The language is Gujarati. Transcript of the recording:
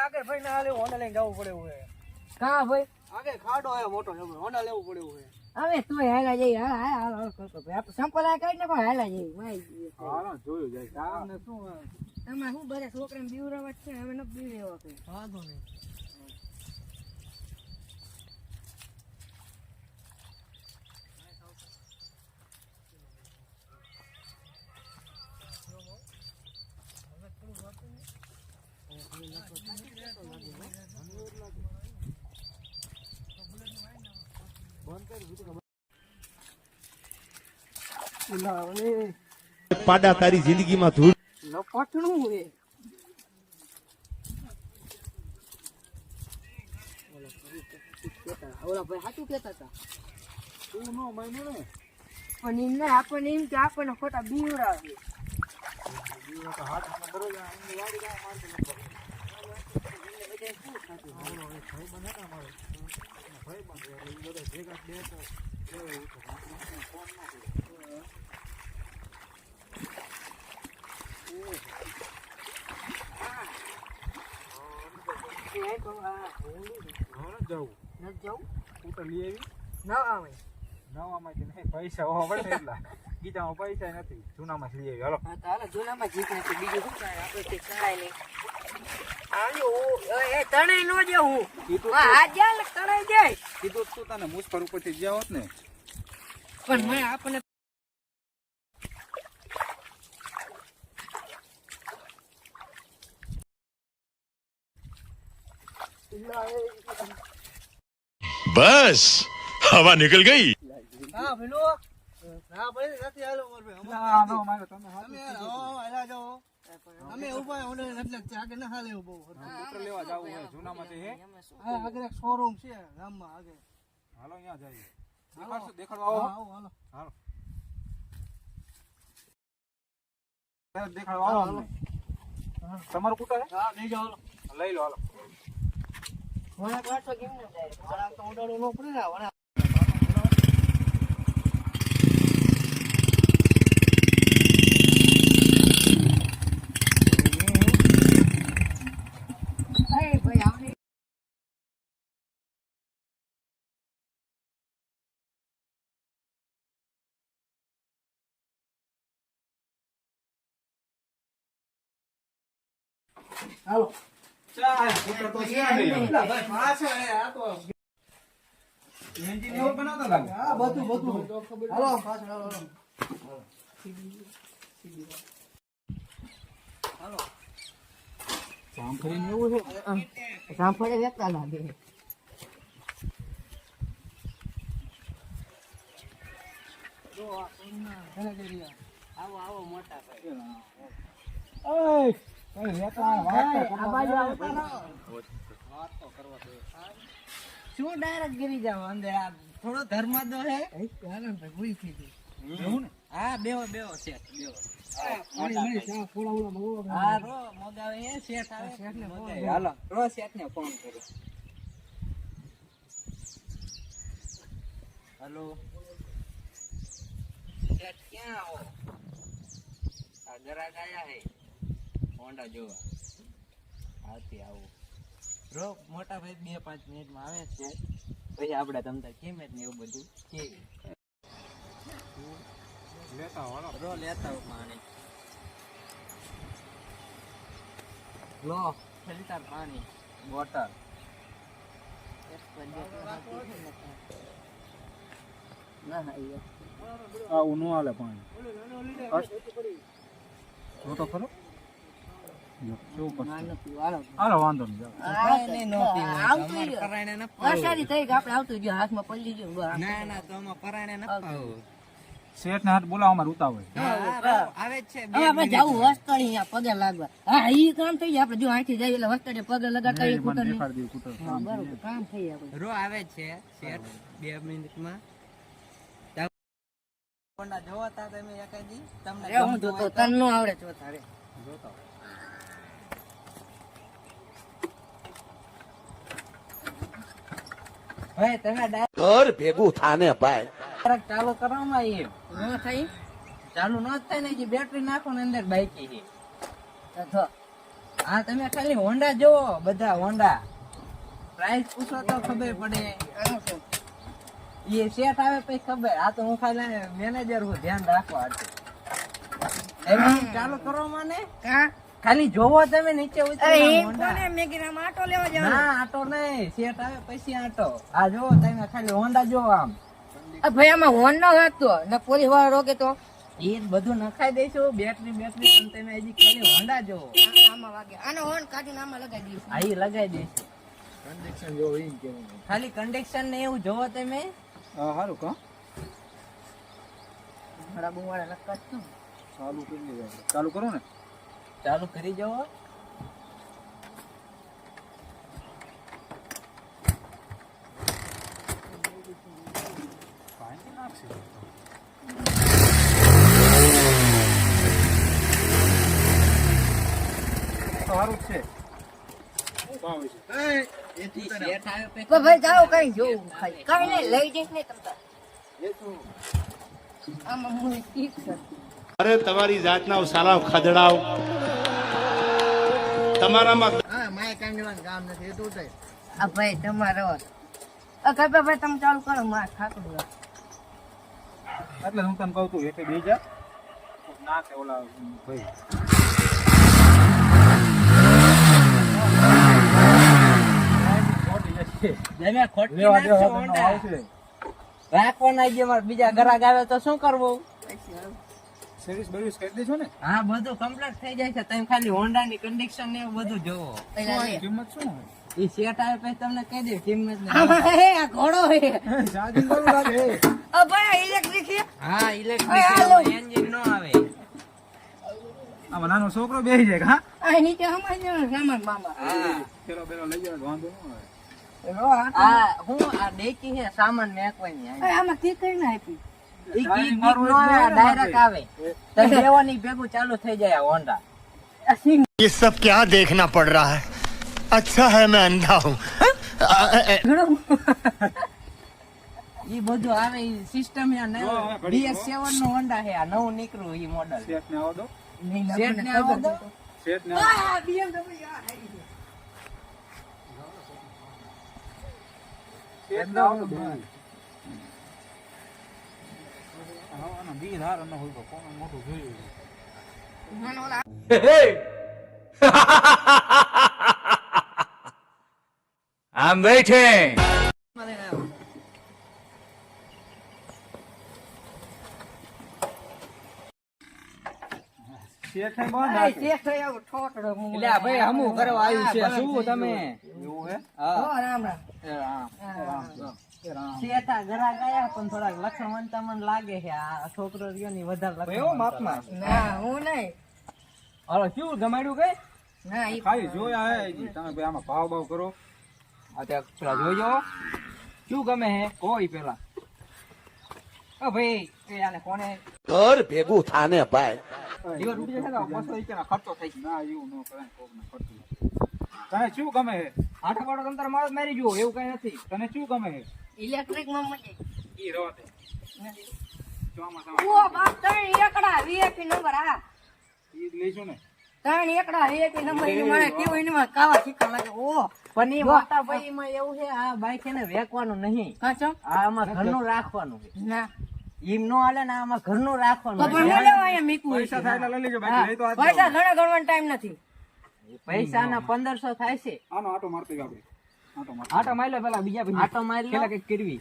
આગળ ભાઈ ના લેવું હોન્ડા લઈને જવું પડે એવું કા ભાઈ આગળ ખાડો હે મોટો જબરો હોન્ડા લેવું પડે એવું હવે તોય હાલા જઈ હા હા હાલ હાલ કરતો ભાઈ આપણે સંપલ આ કાઢી નાખો હાલા જઈ માઈ ગઈ જોયું. શું તમારે શું બધા છોકરાને બીવરાવા છે? હવે ન બીવરાવા કઈ. વાંધો નહીં. પાડા તારી જિંદગીમાં ધૂળ. લપટણું હે ઓલા ભાઈ હાચું કેતા હતા પણ એમને આપણને એમ કે આપણને ખોટા તો નથી જવું સ્કૂટર લઈ આવી ના આવે ગીતામાં પૈસા નથી જૂનામાં જ લઈ આવી હાલો જૂનામાં જીત નાખી બીજું શું થાય તે તણાય નહીં તણાઈ નો દે હું. તણાઈ જાય કીધું તું તને મુસ્ફર ઉપરથી જ્યાં હોત ને પણ મેં આપણને બસ હવા નીકળ ગઈ. હા પેલો ના ભાઈ નથી હાલો માર ભાઈ. ના ના મારે તમે તમે જાઓ. અમે ઊભા ઓને એટલે આગળ ના હાલે બહુ સ્કૂટર લેવા જાવું છે જૂનામાંથી હે? હા આગળ એક શોરૂમ છે ગામમાં આગળ. હાલો અહીંયા જઈએ. દેખાડશું? દેખાડવા આવો. હાલો. હાલો. દેખાડવા આવો તમારું સ્કૂટર હે? હા લઈ જાઓ લઈ લો હાલો. વળાંક વાળતો કેમ ને જાય? તો ઉડાડવું ન પડે ને વળાંક અરે જામફળે વેચતા લાગે આવો આવો મોટા શું ડાયરેક્ટ ગીરી જાવ અંદર આ થોડો ધર્મ તો હે બેહો શેઠ બેહો હા મગાવે શેઠ આવે ને હાલો ક્યાં આવો આ ગ્રાહક આયા હે. હોન્ડા જોવા. હાથી આવું. રો મોટા ભાઈ બે પાંચ મિનિટમાં આવે છે પછી આપણે તમને કિંમત ને એવું બધું કે લેતા હાલો. રો લેતા પાણી. લો ફિલ્ટર પાણી બોટલ. આ ઉનું હાલે પાણી. તો ખરો. શેઠ ને હાથ બોલાવો અમારે ઉતાવળ આવે છે આપણે જાવું વસ્તળી અહીંયા પગે લાગવા. હા ઈ કામ થઈ જાય આપણે જો અહીંથી જઈએ એટલે વસ્તળે પગે લગાડતા એ બરોબર કામ થઈ જાય રો આવે છે શેઠ બે મિનિટમાં. જોવો તમે તમને હું જોતો તને નો આવડે જો તારે ભાઈ તમે ઘર ભેગું થાને ભાઈ. ચાલુ કરવામાં આવી ન થઈ ચાલુ ન થાય ને જે બેટરી નાખો ને અંદર બાઈક છે. હા તમે ખાલી હોન્ડા જોવો બધા હોન્ડા. પ્રાઇસ પૂછો તો ખબર પડે. એ સેટ આવે પછી ખબર. આ તો હું ખાલી મેનેજર હું ધ્યાન રાખવા હતું એમ ચાલુ કરો મને ખાલી જોવો તમે નીચે ઉતરી હોન્ડા ના આટો નહીં. સેટ આવે પછી આટો. આ જોવો તમે ખાલી હોન્ડા જોવો આમ. ભાઈ આમાં હોન ન વાગતો ને પોલીસ વાળો રોકે તો? એ બધું નખાઈ દઈશું બેટરી બેટરી પણ તમે હજી ખાલી હોન્ડા જોવો આમાં વાગે. આનો હોન કાઢીને આમાં લગાવી દઈશું આ ઈ લગાઈ દઈશું ખાલી કંડક્શન ને એવું જોવો તમે. હા સારું કહો મારા બહુ વાળા લખતા ચાલુ કરી દે ચાલુ કરો ને. ચાલુ કરી સારું છે. ભાઈ જાઓ કઈ જોવું ખાલી. કઈ નહીં લઈ જઈશ નહીં તમતા આમાં હું ઠીક છે. અરે તમારી જાતના સાલા ખદડાવ તમારામાં હા માય કામ કામ નથી એટલું થાય આ ભાઈ તમારો. આ ભાઈ તમે ચાલુ કરો માર ખાતું એટલે હું તને કહું તું એટલે બે જા. ના કે ઓલા ભાઈ. રાખવાના બીજા ગ્રાહક આવે તો શું કરવું? સર્વિસ બર્વિસ કરી દેજો ને. હા બધું કમ્પ્લીટ થઈ જાય છે. તમે ખાલી હોન્ડા ની કન્ડિશન ને બધું જોવો કિંમત શું હોય? એ સેટ આવે પછી તમને કહી દે કિંમત ને. આ ઘોડો હે. ચાર્જિંગ કરવું લાગે અ ભાઈ ઇલેક્ટ્રિક છે? હા ઇલેક્ટ્રિક. એન્જિન નો આવે. આ નાનો છોકરો બેસી જાય હા? આ નીચે હમાઈ જવાનું સામાન મામા. હા. પેલો પેલો લઈ જાય વાંધો ન આવે. આ હું આ ડેકી હે સામાન મેકવાની આમાં કી કરી ના આપી ઈ Driving કીક મારું નો આવે એટલે ડાયરેક્ટ આવે. આવે તમે લેવાની ભેગું ચાલુ થઈ જાય આ હોન્ડા આ સિંગ ये सब क्या देखना पड़ रहा है अच्छा है मैं अंधा हूँ ઈ બધું આવે ઈ સિસ્ટમ જો હવે ઘડી બીએસ સેવન નું હોન્ડા છે આ નવું નીકળ્યું ઈ મોડલ શેઠ ને આવો દો શેઠ ને આવો દો શેઠ ને આવો. આ BMW આ હાઈ છે. શેઠ ને આવો દો હા, આનો બી ધાર ન હોય તો કોણ મોટું જોયું મને ઓલા I'm waiting. શેઠ ને બંધ આ રાખે. શેઠ હોય આવો ઠોઠડો મું. એટલે આ ભાઈ હમું કરવા આવ્યું છે શું તમે એવું હે ઓ, રામ રામ એ રામ હા, એ રામ એ રામ શેઠા ઘરા ગયા પણ થોડાક લખણ મને લાગે છે આ છોકરો રહ્યો ની વધારે લખણ એવો માપમાં? ના હું નહીં. હવે શું ગમાડ્યું કઈ ના ઈ ખાલી જોયા હે તમે ભાઈ આમાં ભાવ ભાવ કરો. આ ત્યાં પેલા જોજો શું ગમે હે? કોઈ પેલા. ઓ ભાઈ એ આને કોને ઘર ભેગું થાને ભાઈ. રૂપિયાનો ખર્ચો થઈ ના એવું ન. તને શું ગમે હે? આઠ વાળો તમ તારે મારો મારી જુઓ એવું કઈ નથી. તને શું ગમે હે? ઇલેક્ટ્રિકમાં મજે ઈ દે ઓ બાપ ત્રણ એકડા વીઆઈપી નંબર આ ઈ જ ને. ત્રણ એકડા વીઆઈપી નંબર ઈ મને કેવું ઈને માં કાવા શીખા લાગે. ઓ પણ એ મોટા ભાઈ માં એવું છે આ બાઈક એને વેકવાનું નહીં. કાચો આ આમાં ઘરનું રાખવાનું ના. એમ નો હાલે ને આમાં ઘરનું રાખવાનું પણ હું લેવા અહીંયા મીકું પૈસા થાય એટલે લઈ લેજો બાકી લઈ તો પૈસા ઘણા ગણવાનો ટાઈમ નથી. પૈસા ના પંદરસો થાય છે. આનો આટો મારતી આપણે આટો મારી લે પેલા બીજા આટો મારી લે કરવી